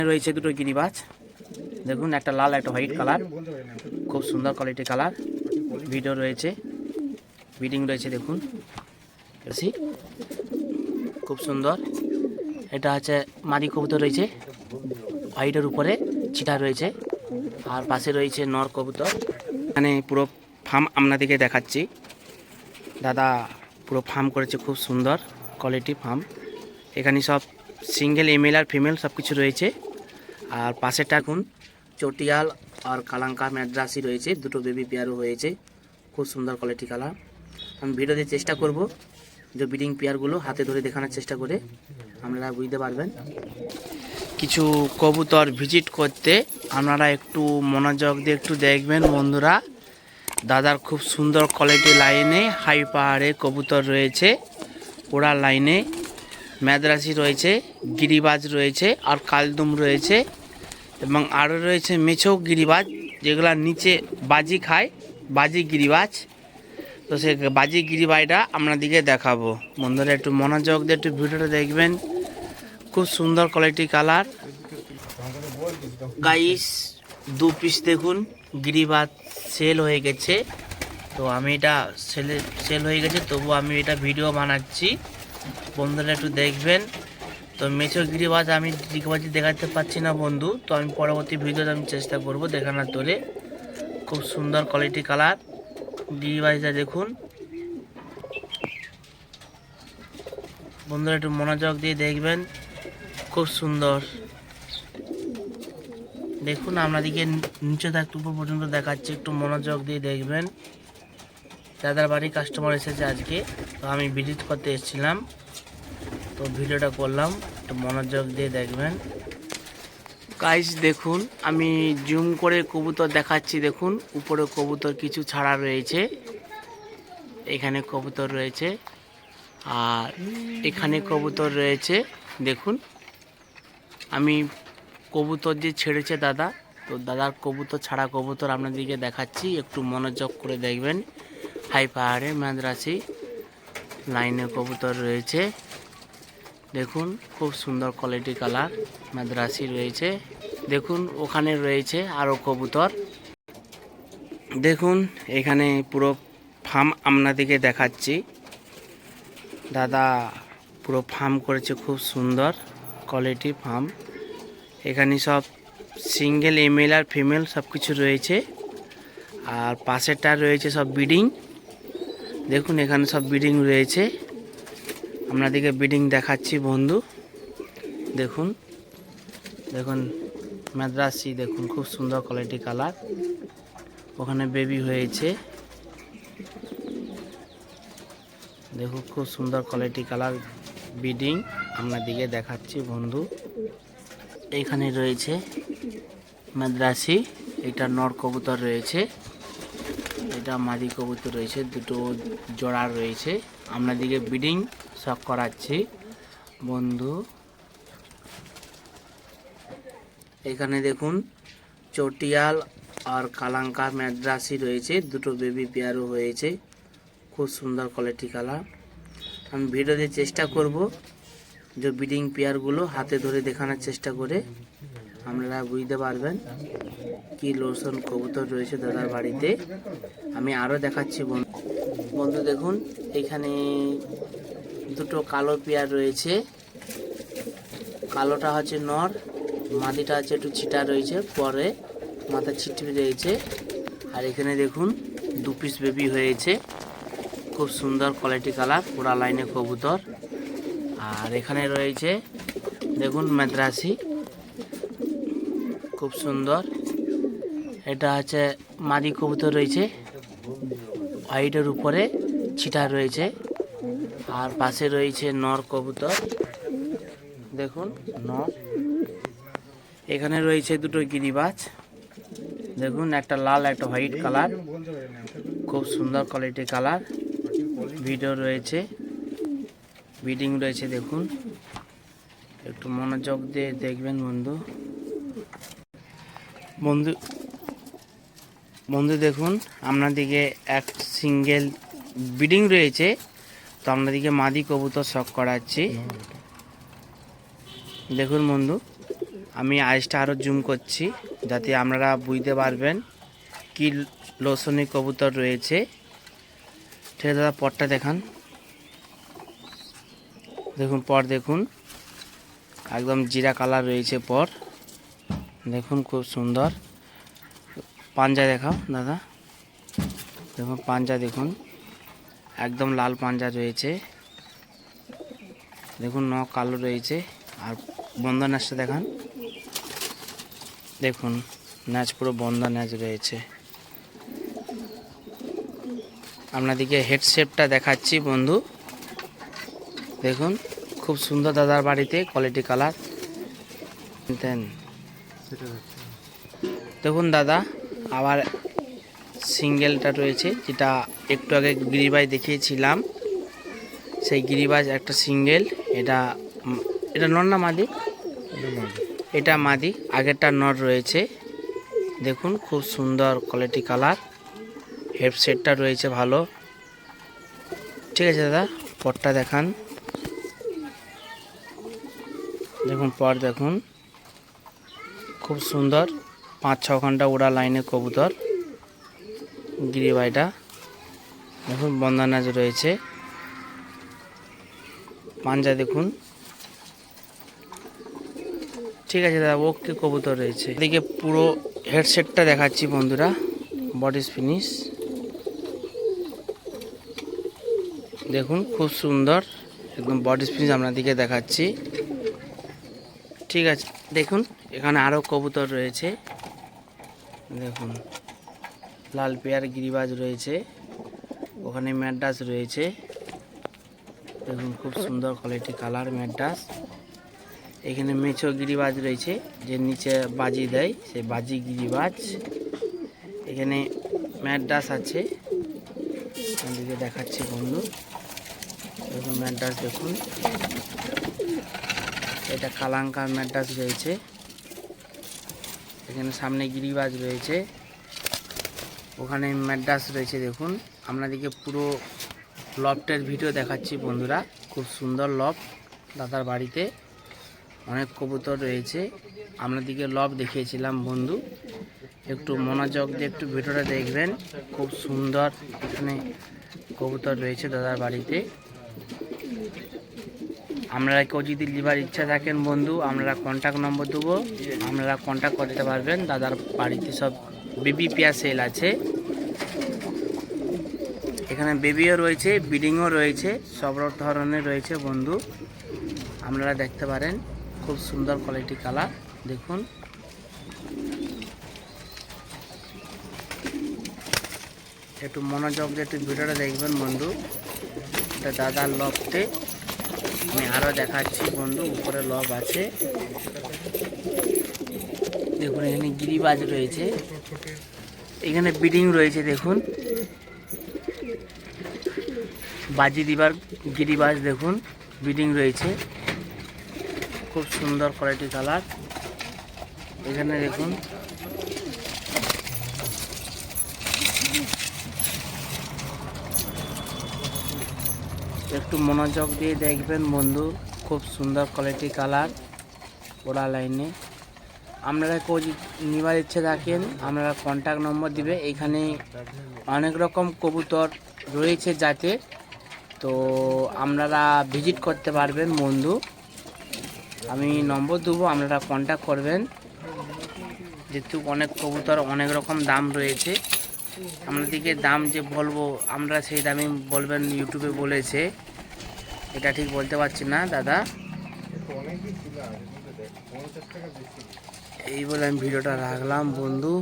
রয়েছে দুটো গিরিবাজ দেখুন, একটা লাল, একটা হোয়াইট কালার। খুব সুন্দর কোয়ালিটি কালার। ভিডিও রয়েছে। বিডিং রয়েছে, দেখুন। বেশি খুব সুন্দর। এটা হচ্ছে মাদি কবুতর রয়েছে। হোয়াইটের উপরে চিটা রয়েছে। আর পাশে রয়েছে নর কবুতর। এখানে পুরো ফার্ম আপনাদেরকে দেখাচ্ছি। দাদা পুরো ফার্ম করেছে, খুব সুন্দর কোয়ালিটি ফার্ম এখানে সব সিঙ্গেল এমেল আর ফিমেল সব কিছু রয়েছে। আর পাশেটা টাকুন চটিয়াল আর কালাঙ্কা ম্যাড্রাসি রয়েছে, দুটো বেবি পেয়ারও হয়েছে, খুব সুন্দর কোয়ালিটি কালার আমি ভিডিওতে চেষ্টা করব যে ব্রিডিং পেয়ারগুলো হাতে ধরে দেখানোর চেষ্টা করে, আপনারা বুঝতে পারবেন। কিছু কবুতর ভিজিট করতে আপনারা একটু মনোযোগ দিয়ে একটু দেখবেন বন্ধুরা। দাদার খুব সুন্দর কোয়ালিটি লাইনে হাই পাহাড়ে কবুতর রয়েছে ওড়া লাইনে ম্যাদ্রাসি রয়েছে, গিরিবাজ রয়েছে, আর কালদুম রয়েছে। এবং আরও রয়েছে মেছো গিরিবাজ, যেগুলো নিচে বাজি খায়, বাজি গিরিবাজ। তো সে বাজি গিরিবাজটা আপনাদিকে দেখাবো। বন্ধুরা, একটু মনোযোগ দিয়ে একটু ভিডিওটা দেখবেন। খুব সুন্দর কোয়ালিটি কালার গাইস দু পিস দেখুন, গিরিবাজ সেল হয়ে গেছে। তো আমি এটা সেলে সেল হয়ে গেছে তবু আমি এটা ভিডিও বানাচ্ছি। বন্ধুরা, একটু দেখবেন। তো মেছো গিরিবাজ আমি গিরিবাজি দেখাতে পাচ্ছি না বন্ধু, তো আমি পরবর্তী ভিডিওতে আমি চেষ্টা করব দেখানোর তোলে। খুব সুন্দর কোয়ালিটি কালার গিরিবাজটা দেখুন। বন্ধুরা একটু মনোযোগ দিয়ে দেখবেন, খুব সুন্দর। দেখুন, আপনাদেরকে নিচে থাকতে উপর পর্যন্ত দেখাচ্ছি, একটু মনোযোগ দিয়ে দেখবেন। দাদার বাড়ি কাস্টমার এসেছে আজকে, তো আমি ভিজিট করতে এসেছিলাম। তো ভিডিওটা করলাম, একটু মনোযোগ দিয়ে দেখবেন। গাইস দেখুন, আমি জুম করে কবুতর দেখাচ্ছি, দেখুন, উপরে কবুতর কিছু ছাড়া রয়েছে। এখানে কবুতর রয়েছে, আর এখানে কবুতর রয়েছে, দেখুন। আমি কবুতর যে ছেড়েছে দাদা, তো দাদার কবুতর ছাড়া কবুতর আপনাদেরকে দেখাচ্ছি, একটু মনোযোগ করে দেখবেন। হাই পাহাড়ে মাদ্রাসি লাইনে কবুতর রয়েছে। দেখুন, খুব সুন্দর কোয়ালিটি কালার মাদ্রাসি রয়েছে। দেখুন, ওখানে রয়েছে আরও কবুতর। দেখুন, এখানে পুরো ফার্ম আপনাদেরকে দেখাচ্ছি। দাদা পুরো ফার্ম করেছে, খুব সুন্দর কোয়ালিটি ফার্ম এখানে সব সিঙ্গেল এমেল আর ফিমেল সব কিছু রয়েছে। আর পাশেরটা রয়েছে সব বিডিং দেখুন, এখানে সব বিডিং রয়েছে। আপনাদেরকে বিডিং দেখাচ্ছি, বন্ধু। দেখুন। দেখুন, মাদ্রাসি, দেখুন, খুব সুন্দর কোয়ালিটি কালার ওখানে বেবি হয়েছে। দেখুন, খুব সুন্দর কোয়ালিটি কালার বিডিং আপনাদেরকে দেখাচ্ছি, বন্ধু। এখানে রয়েছে মাদ্রাসি, এটা নর কবুতর রয়েছে। এটা মাদি কবুতর রয়েছে, দুটো জোড়া রয়েছে। আপনাদেরকে বিডিং সব করাচ্ছি। বন্ধু, এখানে দেখুন, চটিয়াল আর কালাঙ্কা ম্যাদ্রাসি রয়েছে, দুটো বেবি পেয়ারও হয়েছে। খুব সুন্দর কোয়ালিটি কালার আমি ভিডিওতে চেষ্টা করব, যে ব্রিডিং পেয়ারগুলো হাতে ধরে দেখানোর চেষ্টা করে। আপনারা বুঝতে পারবেন। কি লোশন কবুতর রয়েছে দাদার বাড়িতে, আমি আরও দেখাচ্ছি বন্ধু। দেখুন, এখানে দুটো কালো পেয়ার রয়েছে। কালোটা হচ্ছে নর, মাটিটা হচ্ছে একটু ছিটা রয়েছে পরে, মাথা ছিটবি রয়েছে। আর এখানে দেখুন, দু পিস বেবি হয়েছে। খুব সুন্দর কোয়ালিটি কালার পুরা লাইনে কবুতর। আর এখানে রয়েছে, দেখুন, মাদ্রাসি। খুব সুন্দর। এটা হচ্ছে মাদি কবুতর রয়েছে। হোয়াইটের উপরে ছিটা রয়েছে। আর পাশে রয়েছে নর কবুতর। দেখুন, নর। এখানে রয়েছে দুটো গিরিবাজ। দেখুন, একটা লাল, একটা হোয়াইট কালার। খুব সুন্দর কোয়ালিটি কালার। ভিডিও রয়েছে। বিডিং রয়েছে, দেখুন। একটু মনোযোগ দিয়ে দেখবেন বন্ধু। বন্ধু বন্ধু, দেখুন আপনাদিকে এক সিঙ্গেল বিডিং রয়েছে। তো আপনাদিকে মাদি কবুতর শখ করাচ্ছি। দেখুন বন্ধু, আমি আইসটা আরও জুম করছি, যাতে আপনারা বুঝতে পারবেন কি লোসনি কবুতর রয়েছে। ঠিক আছে দাদা পরটা দেখান। দেখুন পর দেখুন। একদম জিরা কালার রয়েছে পর দেখুন, খুব সুন্দর। পাঞ্জা দেখাও, দাদা। দেখুন, পাঞ্জা দেখুন। একদম লাল পাঞ্জা রয়েছে। দেখুন ন কালো রয়েছে। আর বন্ধ ন্যাচটা দেখান। দেখুন, ন্যাচ, পুরো বন্ধ ন্যাচ রয়েছে। আপনাদেরকে হেড শেপটা দেখাচ্ছি, বন্ধু। দেখুন, খুব সুন্দর দাদার বাড়িতে কোয়ালিটি কালার দেখুন, দাদা। আবার সিঙ্গেলটা রয়েছে, যেটা একটু আগে গিরিবাজ দেখিয়েছিলাম। সেই গিরিবাজ একটা সিঙ্গেল, এটা এটা নর না মাদি? এটা মাদি, আগেরটা নর রয়েছে। দেখুন, খুব সুন্দর কোয়ালিটি কালার হেডসেটটা রয়েছে ভালো। ঠিক আছে দাদা পরটা দেখান। দেখুন পর দেখুন। খুব সুন্দর। পাঁচ ছ ঘণ্টা উড়া লাইনে কবুতর, গিরিবাইটা। দেখুন বন্দানাজ রয়েছে। পাঞ্জা দেখুন। ঠিক আছে, দাদা ওকে কবুতর রয়েছে? এদিকে পুরো হেডসেটটা দেখাচ্ছি বন্ধুরা, বডি ফিনিশ। দেখুন, খুব সুন্দর, একদম বডি ফিনিশ আপনাদেরকে দেখাচ্ছি। ঠিক আছে, দেখুন, এখানে আরও কবুতর রয়েছে। দেখুন, লাল পেয়ার গিরিবাজ রয়েছে, ওখানে ম্যাডাস রয়েছে। দেখুন, খুব সুন্দর কোয়ালিটি কালার ম্যাডাস এখানে মেছো গিরিবাজ রয়েছে, যে নিচে বাজি দেয়, সেই বাজি গিরিবাজ। এখানে ম্যাডাস আছে। আপনাদেরকে দেখাচ্ছি বন্ধু। দেখুন ম্যাডাস দেখুন। এটা কালাঙ্কার ম্যাডাস রয়েছে। এখানে সামনে গিরিবাজ রয়েছে। ওখানে ম্যাডাস রয়েছে, দেখুন। আপনাদেরকে পুরো লফটের ভিডিও দেখাচ্ছি, বন্ধুরা। খুব সুন্দর লফ দাদার বাড়িতে। অনেক কবুতর রয়েছে। আপনাদেরকে লফ দেখিয়েছিলাম, বন্ধু। একটু মনোযোগ দিয়ে একটু ভিডিওটা দেখবেন। খুব সুন্দর এখানে কবুতর রয়েছে দাদার বাড়িতে। আপনারা কেউ যদি লিবার ইচ্ছা থাকেন বন্ধু, আমরা কন্ট্যাক্ট নম্বর দেবো। আপনারা কন্ট্যাক্ট করতে পারবেন। দাদার বাড়িতে সব বেবি পেয়ার সেল আছে। এখানে বেবিও রয়েছে বিডিংও রয়েছে, সব ধরনের রয়েছে বন্ধু। আপনারা দেখতে পারেন, খুব সুন্দর কোয়ালিটি কালার দেখুন। একটু মনোযোগ দিয়ে একটু ভিডিওটা দেখবেন বন্ধু। এটা দাদার লফটে। আমি আরও দেখাচ্ছি বন্ধু, উপরে লব আছে। দেখুন, এখানে গিরিবাজ রয়েছে। এখানে বিডিং রয়েছে, দেখুন। বাজি দিবার গিরিবাজ, দেখুন বিডিং রয়েছে। খুব সুন্দর কোয়ালিটি কালার এখানে দেখুন। একটু মনোযোগ দিয়ে দেখবেন বন্ধু, খুব সুন্দর কোয়ালিটি কালার ওরা লাইনে। আপনারা যদি নিবার ইচ্ছে থাকেন আপনারা কন্ট্যাক্ট নম্বর দিবে। এখানে অনেক রকম কবুতর রয়েছে যাতে তো আপনারা ভিজিট করতে পারবেন বন্ধু। আমি নম্বর দেবো, আপনারা কন্ট্যাক্ট করবেন। যেহেতু অনেক কবুতর, অনেক রকম দাম রয়েছে। আপনাদেরকে দাম যে বলব, আমরা সেই দামই বলবেন ইউটিউবে বলেছে। এটা ঠিক বলতে পারছি না, দাদা। এই বলে আমি ভিডিওটা রাখলাম, বন্ধু।